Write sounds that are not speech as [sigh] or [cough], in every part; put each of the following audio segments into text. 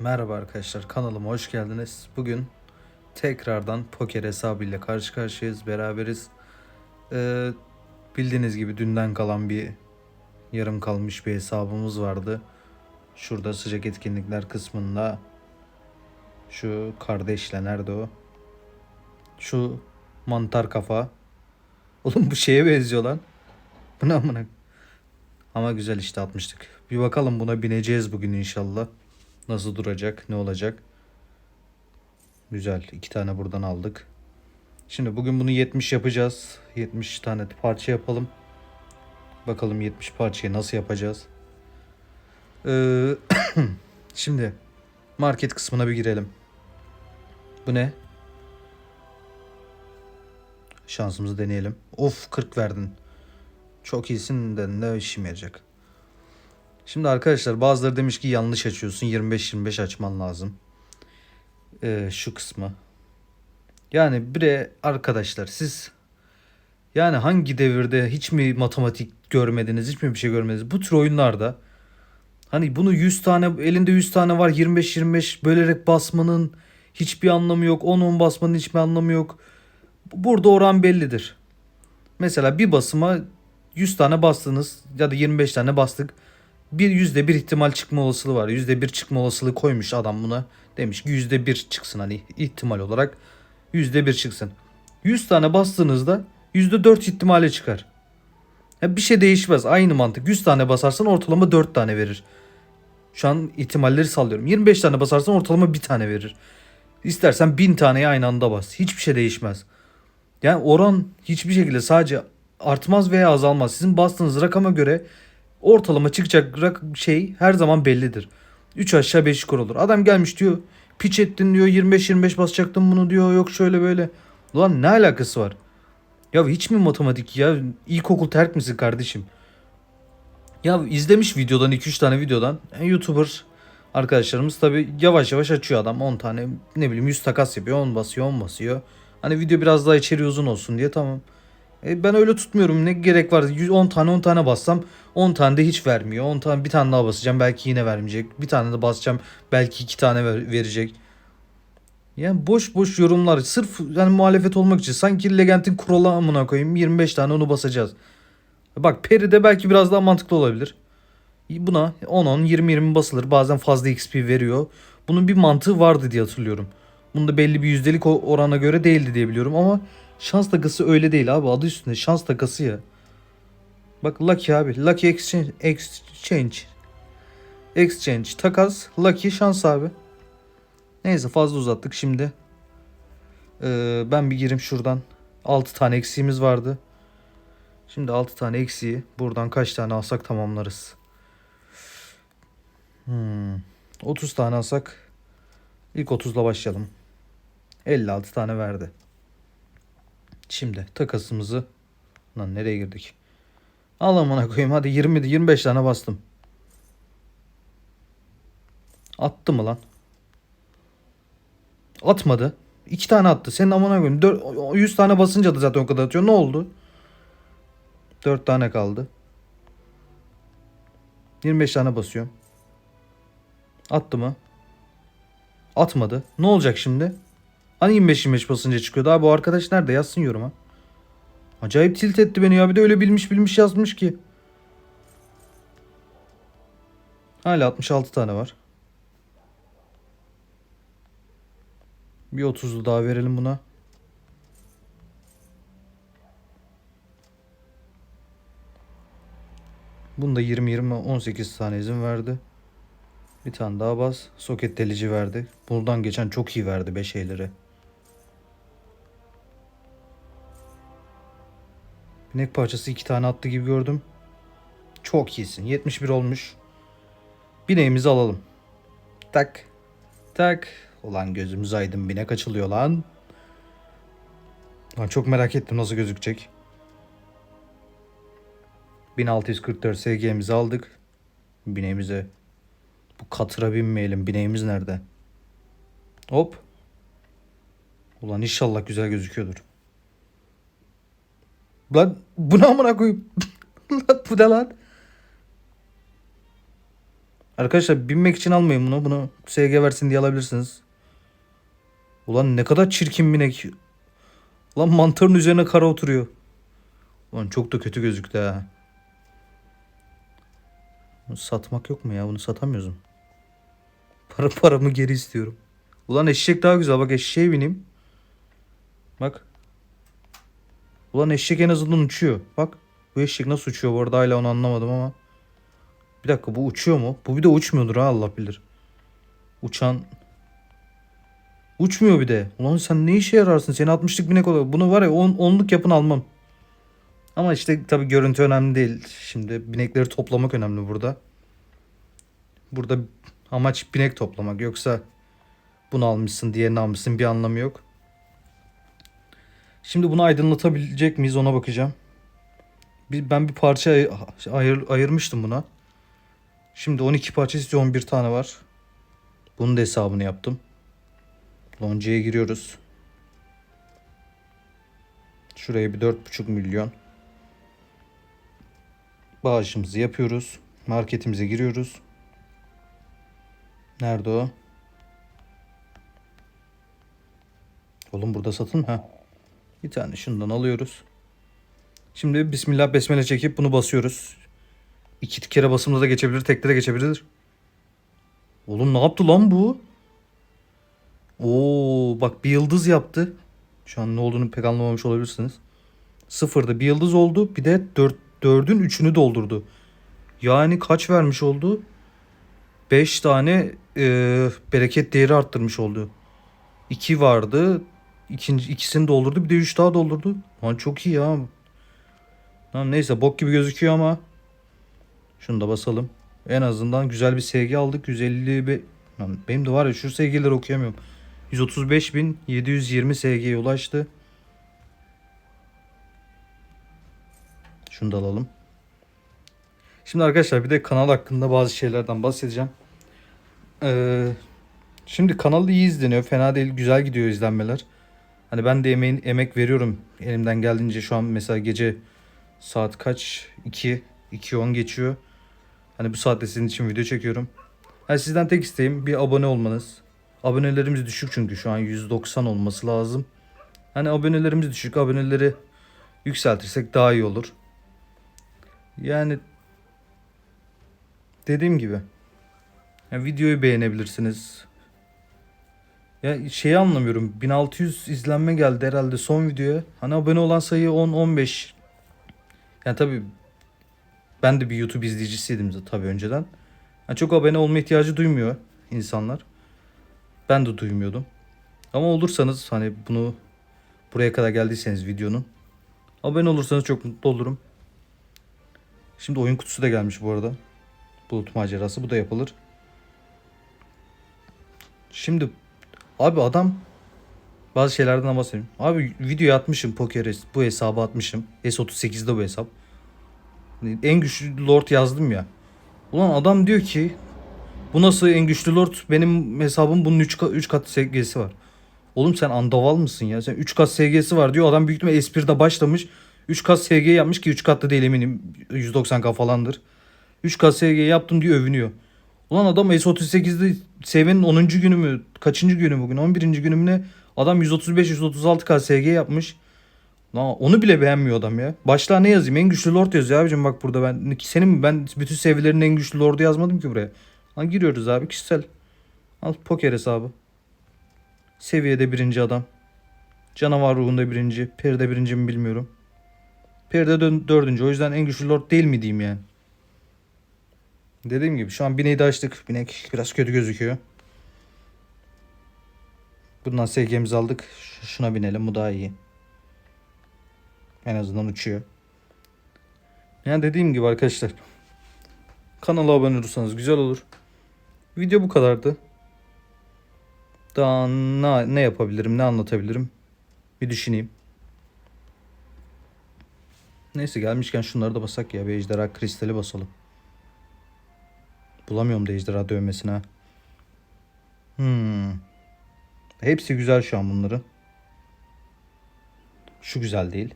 Merhaba arkadaşlar kanalıma hoş geldiniz. Bugün tekrardan poker hesabıyla karşı karşıyayız beraberiz. Ee, bildiğiniz gibi dünden kalan bir yarım kalmış bir hesabımız vardı. Şurada sıcak etkinlikler kısmında şu kardeşle nerede o? Şu mantar kafa. [laughs] Oğlum bu şeye benziyor lan. Bu ne amına? Ama güzel işte atmıştık. Bir bakalım buna bineceğiz bugün inşallah. Nasıl duracak? Ne olacak? Güzel. iki tane buradan aldık. Şimdi bugün bunu 70 yapacağız. 70 tane parça yapalım. Bakalım 70 parçayı nasıl yapacağız? Ee, [clears throat] şimdi market kısmına bir girelim. Bu ne? Şansımızı deneyelim. Of 40 verdin. Çok iyisin de ne işime yarayacak. Şimdi arkadaşlar bazıları demiş ki yanlış açıyorsun. 25-25 açman lazım. Ee, şu kısmı. Yani bre arkadaşlar siz yani hangi devirde hiç mi matematik görmediniz, hiç mi bir şey görmediniz? Bu tür oyunlarda hani bunu 100 tane elinde 100 tane var 25-25 bölerek basmanın hiçbir anlamı yok. 10-10 basmanın hiçbir anlamı yok. Burada oran bellidir. Mesela bir basıma 100 tane bastınız ya da 25 tane bastık bir yüzde bir ihtimal çıkma olasılığı var. Yüzde bir çıkma olasılığı koymuş adam buna. Demiş ki yüzde bir çıksın hani ihtimal olarak. Yüzde bir çıksın. 100 tane bastığınızda yüzde dört ihtimale çıkar. Ya bir şey değişmez. Aynı mantık. 100 tane basarsan ortalama 4 tane verir. Şu an ihtimalleri sallıyorum. 25 tane basarsan ortalama bir tane verir. İstersen 1000 taneyi aynı anda bas. Hiçbir şey değişmez. Yani oran hiçbir şekilde sadece artmaz veya azalmaz. Sizin bastığınız rakama göre ortalama çıkacak rak şey her zaman bellidir. 3 aşağı 5 yukarı olur. Adam gelmiş diyor piç ettin diyor 25-25 basacaktım bunu diyor yok şöyle böyle. Ulan ne alakası var? Ya hiç mi matematik ya? İlkokul terk misin kardeşim? Ya izlemiş videodan 2-3 tane videodan. E, YouTuber arkadaşlarımız tabi yavaş yavaş açıyor adam 10 tane ne bileyim 100 takas yapıyor 10 basıyor 10 basıyor. Hani video biraz daha içeri uzun olsun diye tamam. E ben öyle tutmuyorum. Ne gerek var? 110 tane 10 tane bassam 10 tane de hiç vermiyor. 10 tane bir tane daha basacağım belki yine vermeyecek. Bir tane de basacağım belki 2 tane ver- verecek. Yani boş boş yorumlar. Sırf yani muhalefet olmak için. Sanki Legend'in kuralı amına koyayım. 25 tane onu basacağız. Bak Peri de belki biraz daha mantıklı olabilir. Buna 10-10 20-20 basılır. Bazen fazla XP veriyor. Bunun bir mantığı vardı diye hatırlıyorum. Bunda belli bir yüzdelik orana göre değildi diye biliyorum ama şans takası öyle değil abi. Adı üstünde şans takası ya. Bak Lucky abi. Lucky Exchange. Exchange. Exchange. Takas. Lucky şans abi. Neyse fazla uzattık şimdi. Ee, ben bir gireyim şuradan. 6 tane eksiğimiz vardı. Şimdi 6 tane eksiği buradan kaç tane alsak tamamlarız. Hmm. 30 tane alsak ilk 30'la başlayalım. 56 tane verdi. Şimdi takasımızı lan nereye girdik? Al amına koyayım hadi 20 25 tane bastım. Attı mı lan? Atmadı. 2 tane attı. Senin amına koyayım. Dör- 100 tane basınca da zaten o kadar atıyor. Ne oldu? 4 tane kaldı. 25 tane basıyorum. Attı mı? Atmadı. Ne olacak şimdi? Hani 25-25 basınca çıkıyordu abi o arkadaş nerede yazsın yoruma. Acayip tilt etti beni ya bir de öyle bilmiş bilmiş yazmış ki. Hala 66 tane var. Bir 30'lu daha verelim buna. Bunda 20-20 18 tane izin verdi. Bir tane daha bas. Soket delici verdi. Buradan geçen çok iyi verdi 5 şeyleri. Binek parçası iki tane attı gibi gördüm. Çok iyisin. 71 olmuş. Bineğimizi alalım. Tak. Tak. Ulan gözümüz aydın binek açılıyor lan. Lan çok merak ettim nasıl gözükecek. 1644 SG'mizi aldık. Bineğimize. Bu katıra binmeyelim. Bineğimiz nerede? Hop. Ulan inşallah güzel gözüküyordur. Lan bu ne amına koyayım? [laughs] lan bu ne lan? Arkadaşlar binmek için almayın bunu. Bunu SG versin diye alabilirsiniz. Ulan ne kadar çirkin binek. Ulan mantarın üzerine kara oturuyor. Ulan çok da kötü gözüktü ha. Satmak yok mu ya? Bunu satamıyoruz mu? Para paramı geri istiyorum. Ulan eşek daha güzel. Bak eşeğe bineyim. Bak. Ulan eşek en azından uçuyor. Bak. Bu eşek nasıl uçuyor bu arada hala onu anlamadım ama. Bir dakika bu uçuyor mu? Bu bir de uçmuyordur ha Allah bilir. Uçan Uçmuyor bir de. Ulan sen ne işe yararsın? Seni 60'lık binek oluyor. Bunu var ya 10 onluk yapın almam. Ama işte tabii görüntü önemli değil. Şimdi binekleri toplamak önemli burada. Burada amaç binek toplamak. Yoksa bunu almışsın diğerini almışsın bir anlamı yok. Şimdi bunu aydınlatabilecek miyiz ona bakacağım. Bir- Ben bir parça ay- ayır, ayırmıştım buna. Şimdi 12 parça istiyor 11 tane var. Bunun da hesabını yaptım. Lonca'ya giriyoruz. Şuraya bir 4,5 milyon. Bağışımızı yapıyoruz. Marketimize giriyoruz. Nerede o? Oğlum burada satın ha. Bir tane şundan alıyoruz. Şimdi Bismillah Besmele çekip bunu basıyoruz. İki kere basımda da geçebilir, tekte de geçebilir. Oğlum ne yaptı lan bu? Oo bak bir yıldız yaptı. Şu an ne olduğunu pek anlamamış olabilirsiniz. Sıfırda bir yıldız oldu. Bir de dört, dördün üçünü doldurdu. Yani kaç vermiş oldu? Beş tane e, bereket değeri arttırmış oldu. İki vardı. İkinci, ikisini doldurdu. Bir de üç daha doldurdu. Lan çok iyi ya. Lan neyse bok gibi gözüküyor ama. Şunu da basalım. En azından güzel bir SG aldık. 150 be... Lan benim de var ya şu SG'leri okuyamıyorum. 135.720 SG'ye ulaştı. Şunu da alalım. Şimdi arkadaşlar bir de kanal hakkında bazı şeylerden bahsedeceğim. Ee, şimdi kanal iyi izleniyor. Fena değil. Güzel gidiyor izlenmeler. Hani ben de emeğin, emek veriyorum. Elimden geldiğince şu an mesela gece saat kaç? 2. 2.10 geçiyor. Hani bu saatte sizin için video çekiyorum. Yani sizden tek isteğim bir abone olmanız. Abonelerimiz düşük çünkü şu an 190 olması lazım. Hani abonelerimiz düşük. Aboneleri yükseltirsek daha iyi olur. Yani dediğim gibi yani videoyu beğenebilirsiniz. Ya şeyi anlamıyorum. 1600 izlenme geldi herhalde son videoya. Hani abone olan sayı 10-15. Yani tabii ben de bir YouTube izleyicisiydim tabii önceden. Yani çok abone olma ihtiyacı duymuyor insanlar. Ben de duymuyordum. Ama olursanız hani bunu buraya kadar geldiyseniz videonun abone olursanız çok mutlu olurum. Şimdi oyun kutusu da gelmiş bu arada. Bulut macerası bu da yapılır. Şimdi abi adam bazı şeylerden bahsedeyim. Abi video atmışım poker bu hesabı atmışım. S38'de bu hesap. En güçlü lord yazdım ya. Ulan adam diyor ki bu nasıl en güçlü lord? Benim hesabım bunun 3 3 kat SG'si var. Oğlum sen andaval mısın ya? Sen 3 kat SG'si var diyor. Adam büyük ihtimalle Espir'de başlamış. 3 kat SG yapmış ki 3 katlı değil eminim. 190k falandır. 3 kat SG yaptım diye övünüyor. Ulan adam S38'de seviyenin 10. günü mü? Kaçıncı günü bugün? 11. günü mü ne? Adam 135-136k SG yapmış. Lan onu bile beğenmiyor adam ya. Başlığa ne yazayım? En güçlü lord yazıyor abicim bak burada ben. Senin ben bütün seviyelerin en güçlü lordu yazmadım ki buraya. Lan giriyoruz abi kişisel. Al poker hesabı. Seviyede birinci adam. Canavar ruhunda birinci. Peride birinci mi bilmiyorum. Peride dö- dördüncü. O yüzden en güçlü lord değil mi diyeyim yani. Dediğim gibi şu an bineği de açtık. Binek biraz kötü gözüküyor. Bundan SG'mizi aldık. Şuna binelim bu daha iyi. En azından uçuyor. Yani dediğim gibi arkadaşlar. Kanala abone olursanız güzel olur. Video bu kadardı. Daha ne, ne yapabilirim, ne anlatabilirim? Bir düşüneyim. Neyse gelmişken şunları da basak ya. Bir ejderha kristali basalım. Bulamıyorum da ejderha dövmesine. Hmm. Hepsi güzel şu an bunların. Şu güzel değil.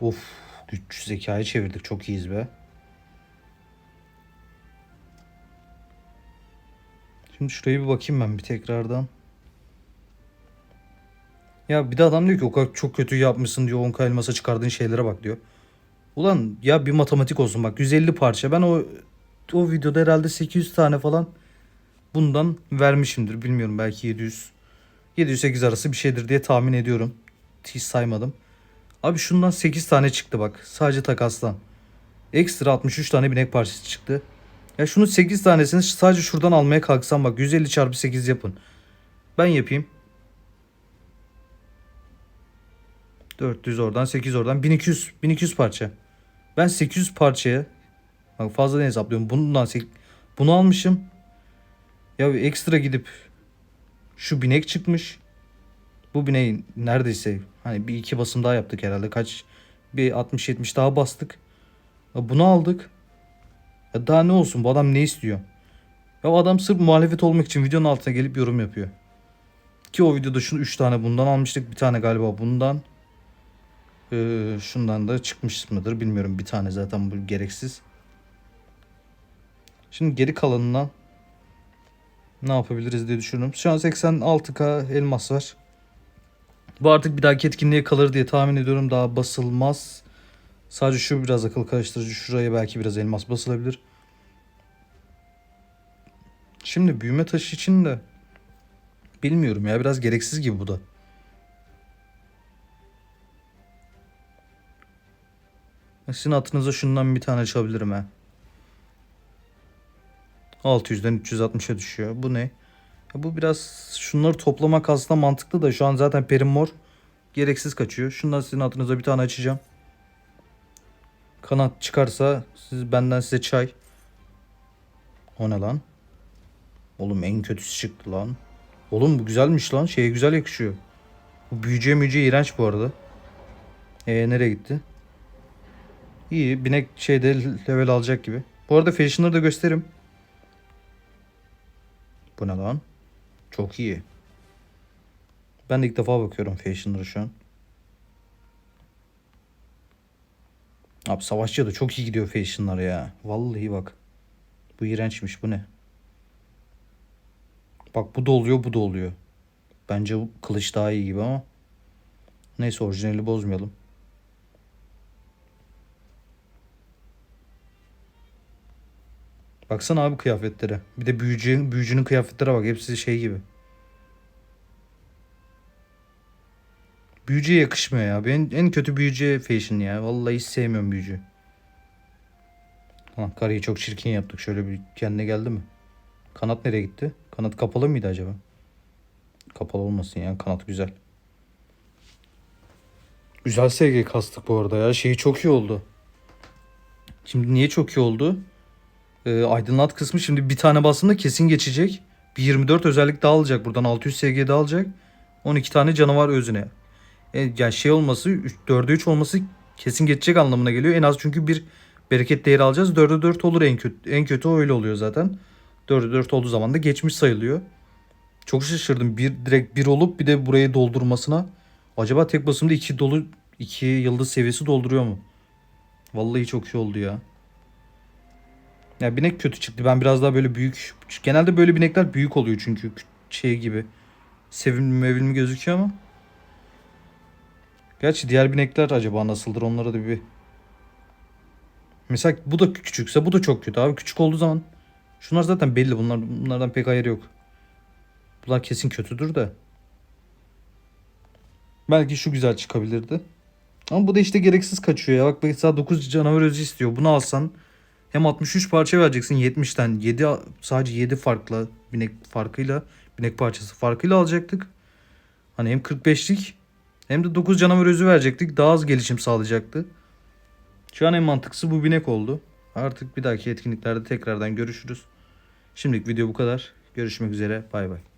Of güç zekayı çevirdik. Çok iyiyiz be. Şimdi şuraya bir bakayım ben bir tekrardan. Ya bir de adam diyor ki o kadar çok kötü yapmışsın diyor. 10 elmasa çıkardığın şeylere bak diyor. Ulan ya bir matematik olsun bak 150 parça. Ben o o videoda herhalde 800 tane falan bundan vermişimdir. Bilmiyorum belki 700. 700-8 arası bir şeydir diye tahmin ediyorum. Hiç saymadım. Abi şundan 8 tane çıktı bak. Sadece takastan. Ekstra 63 tane binek parçası çıktı. Ya şunun 8 tanesini sadece şuradan almaya kalksam bak 150 çarpı 8 yapın. Ben yapayım. 400 oradan 8 oradan 1200 1200 parça. Ben 800 parçaya bak fazla ne hesaplıyorum. Bundan bunu almışım. Ya bir ekstra gidip şu binek çıkmış. Bu bineği neredeyse hani bir iki basım daha yaptık herhalde. Kaç bir 60-70 daha bastık. Ya bunu aldık. Ya daha ne olsun bu adam ne istiyor? Ya adam sırf muhalefet olmak için videonun altına gelip yorum yapıyor. Ki o videoda şunu 3 tane bundan almıştık. Bir tane galiba bundan. Ee, şundan da çıkmış mıdır bilmiyorum. Bir tane zaten bu gereksiz. Şimdi geri kalanından ne yapabiliriz diye düşünüyorum. Şu an 86k elmas var. Bu artık bir dahaki etkinliğe kalır diye tahmin ediyorum. Daha basılmaz. Sadece şu biraz akıl karıştırıcı. Şuraya belki biraz elmas basılabilir. Şimdi büyüme taşı için de bilmiyorum ya biraz gereksiz gibi bu da. Sizin hatırınıza şundan bir tane açabilirim ha. 600'den 360'a düşüyor. Bu ne? Ya bu biraz şunları toplamak aslında mantıklı da şu an zaten perim mor gereksiz kaçıyor. Şundan sizin hatırınıza bir tane açacağım. Kanat çıkarsa siz benden size çay. O ne lan? Oğlum en kötüsü çıktı lan. Oğlum bu güzelmiş lan. Şeye güzel yakışıyor. Bu büyücüye müyücüye iğrenç bu arada. Ee nereye gitti? İyi. Binek şeyde level alacak gibi. Bu arada fashion'ları da gösteririm. Bu ne lan? Çok iyi. Ben de ilk defa bakıyorum fashion'lara şu an. Abi savaşçıya da çok iyi gidiyor fashion'lar ya. Vallahi bak. Bu iğrençmiş bu ne? Bak bu da oluyor bu da oluyor. Bence kılıç daha iyi gibi ama. Neyse orijinali bozmayalım. Baksana abi kıyafetlere. Bir de büyücünün, büyücünün kıyafetlere bak. Hepsi şey gibi. Büyücüye yakışmıyor ya. Ben en kötü büyücü fashion ya. Vallahi hiç sevmiyorum büyücü. Lan karıyı çok çirkin yaptık. Şöyle bir kendine geldi mi? Kanat nereye gitti? Kanat kapalı mıydı acaba? Kapalı olmasın ya. Kanat güzel. Güzel SG kastık bu arada ya. Şeyi çok iyi oldu. Şimdi niye çok iyi oldu? Ee, aydınlat kısmı şimdi bir tane bastığımda kesin geçecek. Bir 24 özellik daha alacak. Buradan 600 SG daha alacak. 12 tane canavar özüne. E, yani şey olması 4'e 3 olması kesin geçecek anlamına geliyor. En az çünkü bir bereket değeri alacağız. 4'e 4 olur en kötü. En kötü öyle oluyor zaten. 4'e 4 olduğu zaman da geçmiş sayılıyor. Çok şaşırdım. Bir direkt bir olup bir de burayı doldurmasına. Acaba tek basımda 2 dolu 2 yıldız seviyesi dolduruyor mu? Vallahi çok iyi oldu ya. Ya binek kötü çıktı. Ben biraz daha böyle büyük. Genelde böyle binekler büyük oluyor çünkü şey gibi. Sevimli mevimli gözüküyor ama. Gerçi diğer binekler acaba nasıldır onlara da bir... Mesela bu da küçükse bu da çok kötü abi. Küçük olduğu zaman şunlar zaten belli. Bunlar bunlardan pek hayır yok. Bunlar kesin kötüdür de. Belki şu güzel çıkabilirdi. Ama bu da işte gereksiz kaçıyor ya. Bak mesela 9 canavar özü istiyor. Bunu alsan hem 63 parça vereceksin 70'ten. 7 sadece 7 farklı binek farkıyla binek parçası farkıyla alacaktık. Hani hem 45'lik hem de 9 canavar özü verecektik. Daha az gelişim sağlayacaktı. Şu an en mantıklısı bu binek oldu. Artık bir dahaki etkinliklerde tekrardan görüşürüz. Şimdilik video bu kadar. Görüşmek üzere. Bay bay.